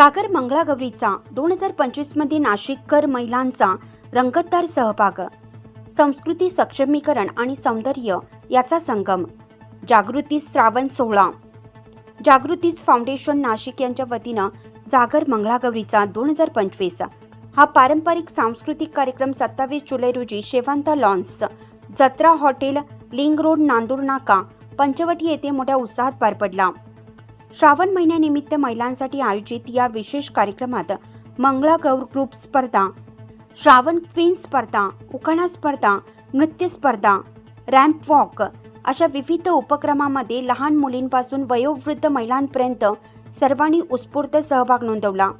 जागर मंगळागौरीचा दोन हजार पंचवीसमध्ये नाशिककर महिलांचा रंगतदार सहभाग. संस्कृती सक्षमीकरण आणि सौंदर्य याचा संगम. जागृती श्रावण सोहळा. जागृतीस फाउंडेशन नाशिक यांच्या वतीनं जागर मंगळागौरीचा दोन हजार पंचवीस. हा पारंपरिक सांस्कृतिक कार्यक्रम सत्तावीस जुलै रोजी Shevanta lawns Jatra hotel link road Nandur Naka Panchavati येथे मोठ्या उत्साहात पार पडला. श्रावण महिन्यानिमित्त महिलांसाठी आयोजित या विशेष कार्यक्रमात मंगळागौर ग्रुप स्पर्धा श्रावण क्वीन स्पर्धा उखाणा स्पर्धा नृत्य स्पर्धा रॅम्प वॉक अशा विविध उपक्रमामध्ये लहान मुलींपासून वयोवृद्ध महिलांपर्यंत सर्वांनी उत्स्फूर्त सहभाग नोंदवला.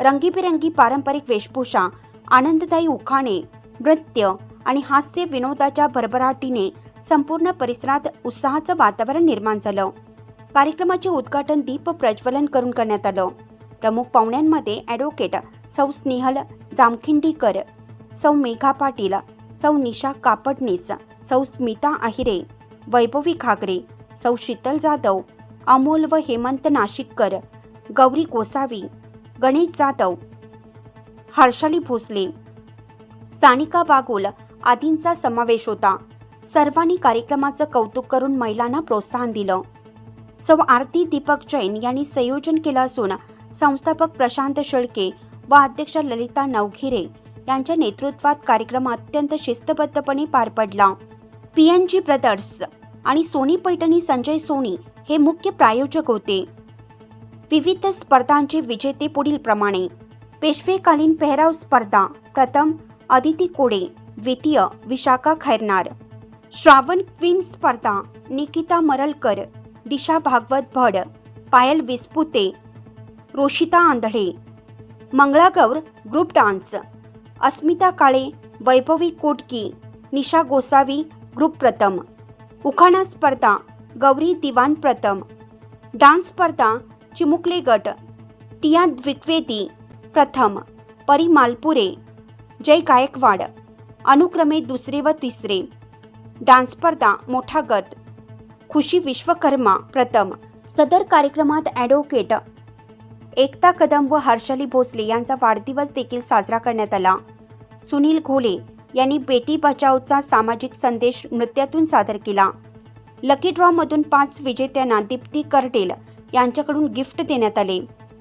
रंगीबेरंगी पारंपरिक वेशभूषा आनंददायी उखाणे नृत्य आणि हास्य विनोदाच्या भरभराटीने संपूर्ण परिसरात उत्साहाचं वातावरण निर्माण झालं. कार्यक्रमाचे उद्घाटन दीप प्रज्वलन करून करण्यात आलं. प्रमुख पाहुण्यांमध्ये ॲडव्होकेट सौ स्नेहल जामखिंडीकर सौ मेघा पाटील सौ निशा कापडनीस सौ स्मिता आहिरे वैभवी घागरे सौ शीतल जाधव अमोल व हेमंत नाशिककर गौरी गोसावी गणेश जाधव हर्षाली भोसले सानिका बागुल आदींचा समावेश होता. सर्वांनी कार्यक्रमाचं कौतुक करून महिलांना प्रोत्साहन दिलं. सौ आरती दीपक जैन यांनी संयोजन केलं असून संस्थापक प्रशांत शेळके व अध्यक्षा ललिता नवघिरे यांच्या नेतृत्वात कार्यक्रम अत्यंत शिस्तबद्धपणे पार पडला. पी एन जी ब्रदर्स आणि सोनी पैठणी संजय सोनी हे मुख्य प्रायोजक होते. विविध स्पर्धांचे विजेते पुढील प्रमाणे. पेशवेकालीन पेहराव स्पर्धा प्रथम अदिती कोडे द्वितीय विशाखा खैरनार. श्रावण क्वीन स्पर्धा निकिता मरलकर दिशा भागवत भड Payal Vispute Roshita Andhale Mangalagaur group dance Asmita Kale Vaibhavi Kotki Nisha Gosavi group प्रथम उखाणा स्पर्धा गौरी दिवाण प्रथम डान्स स्पर्धा चिमुकले गट टिया द्विवेदी प्रथम परी मालपुरे जय गायकवाड अनुक्रमे दुसरे व तिसरे डान्स स्पर्धा मोठा गट खुशी विश्वकर्मा प्रथम. सदर कार्यक्रमात ॲडव्होकेट एकता कदम व हर्षाली भोसले यांचा वाढदिवस देखील साजरा करण्यात आला. सुनील घोले यांनी बेटी बचावचा सामाजिक संदेश नृत्यातून सादर केला. लकी ड्रॉमधून पाच विजेत्यांना दीप्ती करटेल यांच्याकडून गिफ्ट देण्यात आले.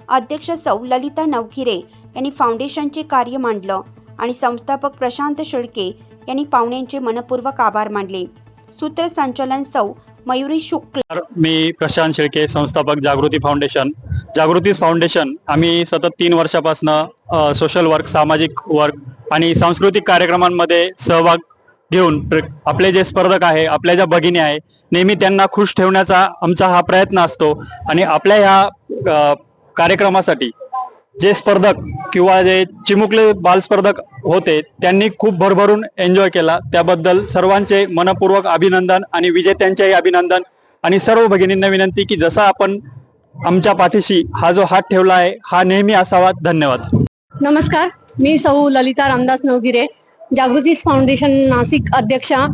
अध्यक्ष सौ ललिता नवघिरे यांनी फाउंडेशनचे कार्य मांडलं आणि संस्थापक प्रशांत शेळके यांनी पाहुण्यांचे मनपूर्वक आभार मानले. सूत्रसंचालन सौ मयुरी शुक्ल. मी प्रशांत शेळके संस्थापक जागृती फाउंडेशन. जागृतीस फाउंडेशन आम्ही सतत तीन वर्षापासून सोशल वर्क सामाजिक वर्क आणि सांस्कृतिक कार्यक्रमांमध्ये सहभाग घेऊन आपले जे स्पर्धक आहे आपल्या ज्या भगिनी आहे नेहमी त्यांना खुश ठेवण्याचा आमचा हा प्रयत्न असतो. आणि आपल्या ह्या कार्यक्रमासाठी जे स्पर्धक किंवा जे चिमुकले बालस्पर्धक होते त्यांनी खूप भरभरून एन्जॉय केला. त्याबद्दल सर्वांचे मनपूर्वक अभिनंदन आणि विजेत्यांचेही अभिनंदन. आणि सर्व भगिनींना विनंती की जसा आपण आमच्या पाठीशी हा जो हात ठेवला आहे हा नेहमी असावा. धन्यवाद. नमस्कार. मी सौ ललिता रामदास नवगिरे जागृतीस फाउंडेशन नाशिक अध्यक्षा.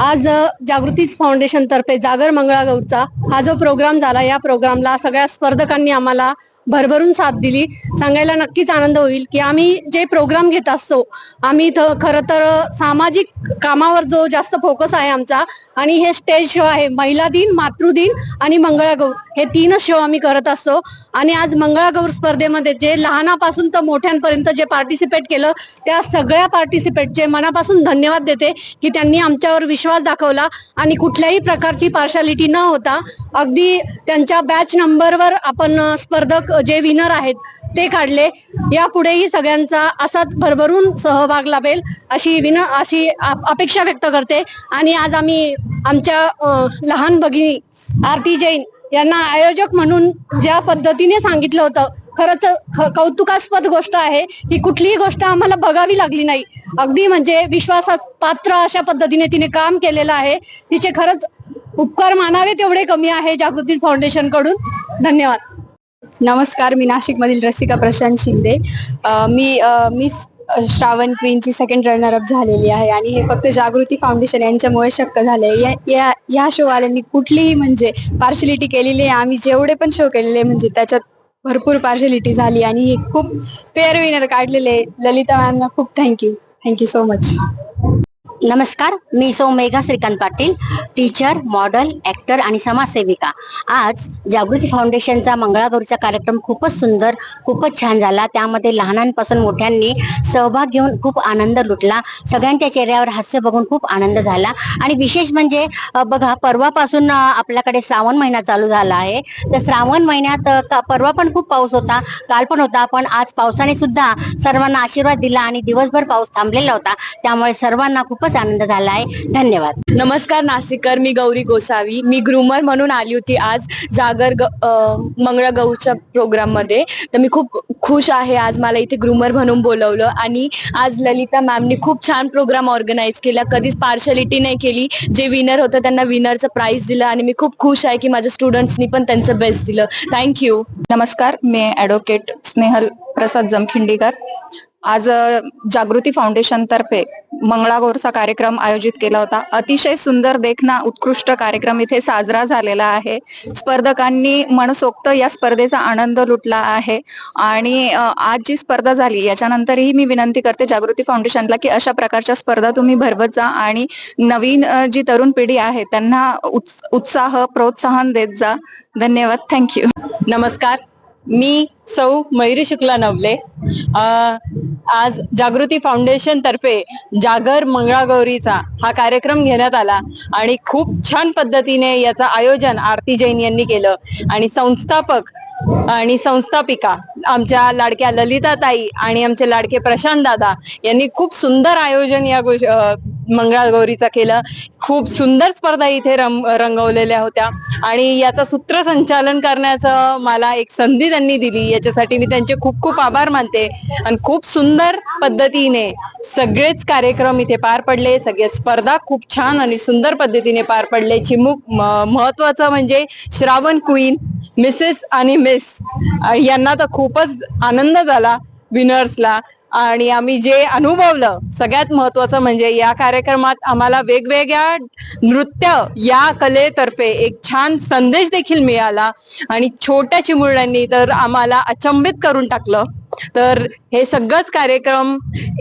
आज जागृतीस फाउंडेशन तर्फे जागर मंगळागौरचा हा जो प्रोग्राम झाला या प्रोग्रामला सगळ्या स्पर्धकांनी आम्हाला भरभरून साथ दिली. सांगायला नक्कीच आनंद होईल की आम्ही जे प्रोग्राम घेत असतो आम्ही इथं खरं तर सामाजिक कामावर जो जास्त फोकस आहे आमचा आणि हे स्टेज शो आहे महिला दिन मातृदिन आणि मंगळागौर हे तीनच शो आम्ही करत असतो. आणि आज मंगळागौर स्पर्धेमध्ये जे लहानापासून तर मोठ्यांपर्यंत जे पार्टिसिपेट केलं त्या सगळ्या पार्टिसिपेटचे मनापासून धन्यवाद देते की त्यांनी आमच्यावर विश्वास दाखवला आणि कुठल्याही प्रकारची पार्शालिटी न होता अगदी त्यांच्या बॅच नंबरवर आपण स्पर्धक जे विनर आहेत ते काढले. यापुढेही सगळ्यांचा असाच भरभरून सहभाग लाभेल अशी विन अशी अपेक्षा व्यक्त करते. आणि आज आम्ही आमच्या लहान भगिनी आरती जैन यांना आयोजक म्हणून ज्या पद्धतीने सांगितलं होतं खरंच कौतुकास्पद गोष्ट आहे की कुठलीही गोष्ट आम्हाला बघावी लागली नाही. अगदी म्हणजे विश्वासास पात्र अशा पद्धतीने तिने काम केलेलं आहे. तिचे खरंच उपकार मानावे तेवढे कमी आहे जागृती फाउंडेशनकडून धन्यवाद. नमस्कार मी नाशिकमधील रसिका प्रशांत शिंदे. मी मिस श्रावण क्वीनची सेकंड रनर अप झालेली आहे आणि हे फक्त जागृती फाउंडेशन यांच्यामुळे शक्य झाले या या या शोवाल्यांनी कुठलीही म्हणजे पार्शलिटी केलेली आहे. आम्ही जेवढे पण शो केलेले म्हणजे त्याच्यात भरपूर पार्शलिटी झाली आणि हे खूप फेअर विनर काढलेले ललिता मॅमना खूप थँक्यू थँक्यू सो मच नमस्कार मी सौ Megha Shrikant Patil teacher model actor आणि समाजसेविका. आज जागृती फाउंडेशनचा मंगळागौरीचा कार्यक्रम खूपच सुंदर खूपच छान झाला. त्यामध्ये लहानांपासून मोठ्यांनी सहभाग घेऊन खूप आनंद लुटला. सगळ्यांच्या चेहऱ्यावर हास्य बघून खूप आनंद झाला. आणि विशेष म्हणजे बघा परवापासून आपल्याकडे श्रावण महिना चालू झाला आहे. तर श्रावण महिन्यात का- परवा पण खूप पाऊस होता काल पण होता पण आज पावसाने सुद्धा सर्वांना आशीर्वाद दिला आणि दिवसभर पाऊस थांबलेला होता. त्यामुळे सर्वांना खूपच आनंद झाला आहे. धन्यवाद. नमस्कार नाशिककर मी गौरी गोसावी. मी ग्रुमर म्हणून आली होती आज जागर मंगळागौरच्या प्रोग्राममध्ये तर मी खूप खुश आहे आज मला इथे ग्रुमर म्हणून बोलवलं आणि आज ललिता मॅमनी खूप छान प्रोग्राम ऑर्गनाईज केला. कधीच पार्शलिटी नाही केली. जे विनर होतं त्यांना विनरचं प्राइज दिलं आणि मी खूप खुश आहे की माझ्या स्टुडंट्सनी पण त्यांचं बेस्ट दिलं. थँक्यू नमस्कार मी ॲडव्होकेट स्नेहल प्रसाद जमखिंडीकर. आज जागृती फाउंडेशन तर्फे मंगळागौरचा कार्यक्रम आयोजित केला होता. अतिशय सुंदर देखना उत्कृष्ट कार्यक्रम इथे साजरा झालेला आहे. स्पर्धकांनी मनसोक्त या स्पर्धेचा आनंद लुटला आहे. आणि आज जी स्पर्धा झाली याच्यानंतरही मी विनंती करते जागृती फाउंडेशनला की अशा प्रकारच्या स्पर्धा तुम्ही भरवत जा आणि नवीन जी तरुण पिढी आहे त्यांना उत्साह प्रोत्साहन देत जा. धन्यवाद. थँक्यू. नमस्कार. मी सौ मयुरी शुक्ला नवले. आज जागृती फाउंडेशन तर्फे जागर मंगळागौरीचा हा कार्यक्रम घेण्यात आला आणि खूप छान पद्धतीने याचं आयोजन आरती जैन यांनी केलं. आणि संस्थापक आणि संस्थापिका आमच्या लाडक्या ललिता ताई आणि आमचे लाडके प्रशांत दादा यांनी खूप सुंदर आयोजन या मंगळागौरीचं केलं. खूप सुंदर स्पर्धा इथे रंगवलेल्या होत्या. आणि याचं सूत्रसंचालन करण्याचं मला एक संधी त्यांनी दिली. याच्यासाठी मी त्यांचे खूप खूप आभार मानते. आणि खूप सुंदर पद्धतीने सगळेच कार्यक्रम इथे पार पडले. सगळे स्पर्धा खूप छान आणि सुंदर पद्धतीने पार पडले. चिमुक महत्वाचं म्हणजे श्रावण क्वीन मिसेस आणि मिस यांना तर खूपच आनंद झाला विनर्सला आणि आम्ही जे अनुभवलं सगळ्यात महत्वाचं म्हणजे या कार्यक्रमात आम्हाला वेगवेगळ्या नृत्य या कलेतर्फे एक छान संदेश देखील मिळाला. आणि छोट्या चिमुरड्यांनी तर आम्हाला अचंबित करून टाकलं. तर हे सगळंच कार्यक्रम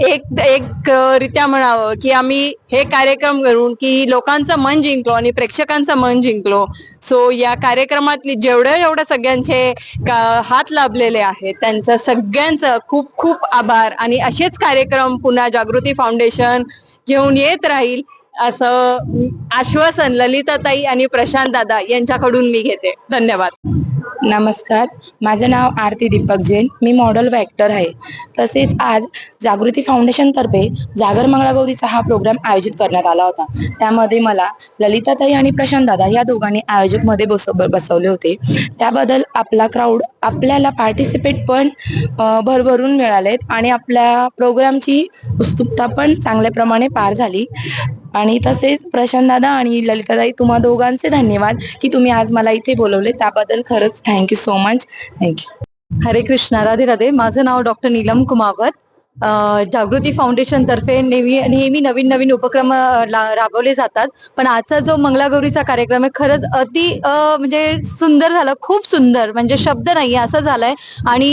एक एक रित्या म्हणावं की आम्ही हे कार्यक्रम करून की लोकांचं मन जिंकलो आणि प्रेक्षकांचं मन जिंकलो. सो या कार्यक्रमातली जेवढ्या जेवढ्या सगळ्यांचे हात लाभलेले आहेत त्यांचं सगळ्यांचं खूप खूप आभार. आणि असेच कार्यक्रम पुन्हा जागृती फाउंडेशन घेऊन येत राहील. असं आश्वासन ललिताताई आणि प्रशांत दादा यांच्याकडून मी घेते. धन्यवाद. नमस्कार. माझं नाव आरती दीपक जैन. मी मॉडेल व ॲक्टर आहे. तसेच आज जागृती फाउंडेशनतर्फे जागर मंगळागौरीचा हा प्रोग्राम आयोजित करण्यात आला होता. त्यामध्ये मला ललिताताई आणि प्रशांत दादा या दोघांनी आयोजकमध्ये बसव बसवले होते. त्याबद्दल आपला क्राऊड आपल्याला पार्टिसिपेट पण भरभरून मिळालेत आणि आपल्या प्रोग्रामची उत्सुकता पण चांगल्या प्रमाणे पार झाली. आणि तसेच प्रशांत दादा आणि ललितादाई तुम्हा दोघांचे धन्यवाद की तुम्ही आज मला इथे बोलवले. त्याबद्दल खरंच थँक्यू सो मच थँक्यू हरे कृष्णा राधे राधे. माझं नाव डॉक्टर नीलम कुमावत. जागृती फाउंडेशन तर्फे नेहमी नेहमी नवीन नवीन उपक्रम राबवले जातात. पण आजचा जो मंगलागौरीचा कार्यक्रम आहे खरंच अति म्हणजे सुंदर झालं. खूप सुंदर. म्हणजे शब्द नाही असं झालंय. आणि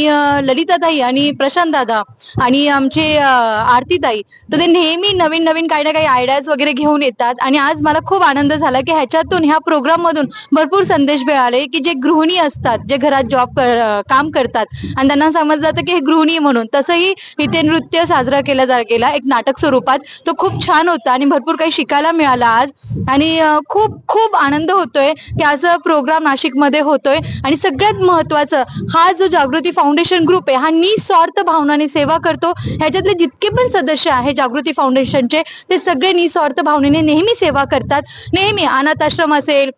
ललिताताई आणि प्रशांत दादा आणि आमचे आरतीताई तर ते नेहमी नवीन नवीन काही ना काही आयडियाज वगैरे घेऊन येतात. आणि आज मला खूप आनंद झाला की ह्याच्यातून ह्या प्रोग्राम मधून भरपूर संदेश मिळाले की जे गृहिणी असतात जे घरात जॉब काम करतात. आणि त्यांना समजलं जातं की हे गृहिणी म्हणून. तसंही इथे नृत्य साजरा केला जा गेला. एक नाटक स्वरूपात. तो खूप छान होता आणि भरपूर काही शिकायला मिळाला आज. आणि खूप खूप आनंद होतोय की असं प्रोग्राम नाशिकमध्ये होतोय. आणि सगळ्यात महत्वाचं हा जो जागृती फाउंडेशन ग्रुप आहे हा निस्वार्थ भावनाने सेवा करतो. ह्याच्यातले जितके पण सदस्य आहे जागृती फाउंडेशनचे ते सगळे निस्वार्थ भावनेने नेहमी सेवा करतात. नेहमी अनाथ आश्रम असेल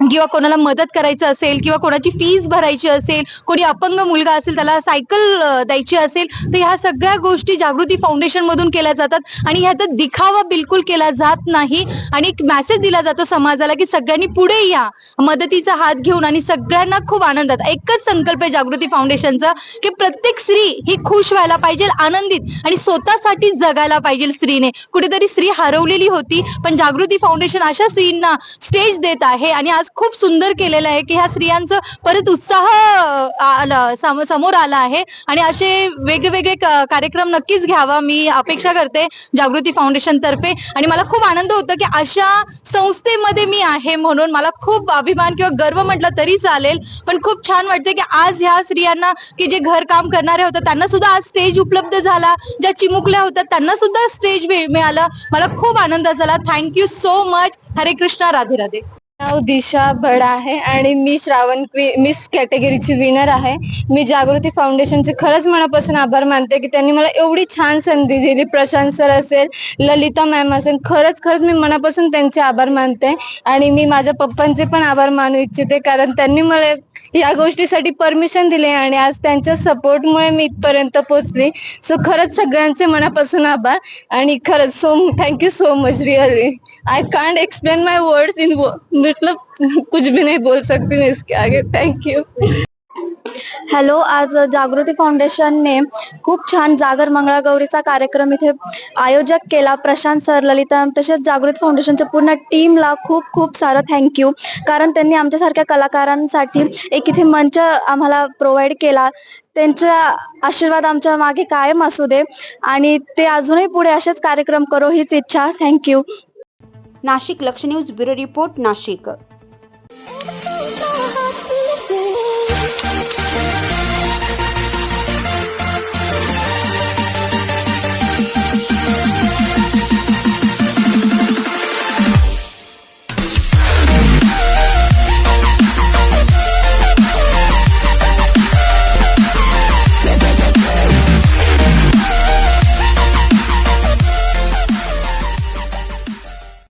किंवा कोणाला मदत करायचं असेल किंवा कोणाची फीस भरायची असेल कोणी अपंग मुलगा असेल त्याला सायकल द्यायची असेल तर ह्या सगळ्या गोष्टी जागृती फाउंडेशन मधून केल्या जातात आणि ह्याचा दिखावा बिलकुल केला जात नाही आणि एक मेसेज दिला जातो समाजाला की सगळ्यांनी पुढे या. मदतीचा हात घेऊन आणि सगळ्यांना खूप आनंदात एकच संकल्प आहे जागृती फाउंडेशनचा की प्रत्येक स्त्री ही खुश व्हायला पाहिजे आनंदित आणि स्वतःसाठी जगायला पाहिजे स्त्रीने. कुठेतरी स्त्री हरवलेली होती पण जागृती फाउंडेशन अशा स्त्रींना स्टेज देत आहे आणि आज खूप सुंदर केलेलं आहे की ह्या स्त्रियांचं परत उत्साह आला- सम- समोर आला आहे. आणि असे वेगवेगळे कार्यक्रम नक्कीच घ्यावा. मी अपेक्षा करते जागृती फाउंडेशन तर्फे. आणि मला खूप आनंद होतो की अशा संस्थेमध्ये मी आहे म्हणून मला खूप अभिमान किंवा गर्व म्हटलं तरी चालेल. पण खूप छान वाटते की आज ह्या स्त्रियांना की जे घर काम करणारे होते त्यांना सुद्धा आज स्टेज उपलब्ध झाला. ज्या चिमुकल्या होत्या त्यांना सुद्धा स्टेज मिळालं. मला खूप आनंद झाला. थँक्यू सो मच हरे कृष्णा राधे राधे. नाव दिशा भड आहे आणि मी श्रावण क्वी मिस कॅटेगरीची विनर आहे. मी जागृती फाउंडेशनचे खरंच मनापासून आभार मानते की त्यांनी मला एवढी छान संधी दिली. प्रशांत सर असेल ललिता मॅम असेल खरंच खरंच मी मनापासून त्यांचे आभार मानते. आणि मी माझ्या पप्पांचे पण आभार मानू इच्छिते कारण त्यांनी मला या गोष्टीसाठी परमिशन दिले आणि आज त्यांच्या सपोर्टमुळे मी इथपर्यंत पोहोचली. सो खरंच सगळ्यांचे मनापासून आभार. आणि खरंच so thank you so much really I can't explain my words in मतलब कुछ भी नाही बोल सकती मी इसके आगे. थँक्यू यू हॅलो आज जागृती फाउंडेशनने खूप छान जागर मंगळागौरीचा कार्यक्रम इथे आयोजक केला. प्रशांत सर ललिता तसेच जागृती फाउंडेशनच्या पूर्ण टीमला खूप खूप सारं थँक्यू कारण त्यांनी आमच्यासारख्या कलाकारांसाठी एक इथे मंच आम्हाला प्रोव्हाइड केला. त्यांचा आशीर्वाद आमच्या मागे कायम असू दे आणि ते अजूनही पुढे असेच कार्यक्रम करो हीच इच्छा. Thank you Nashik Laksh news bureau report Nashik. Thank you.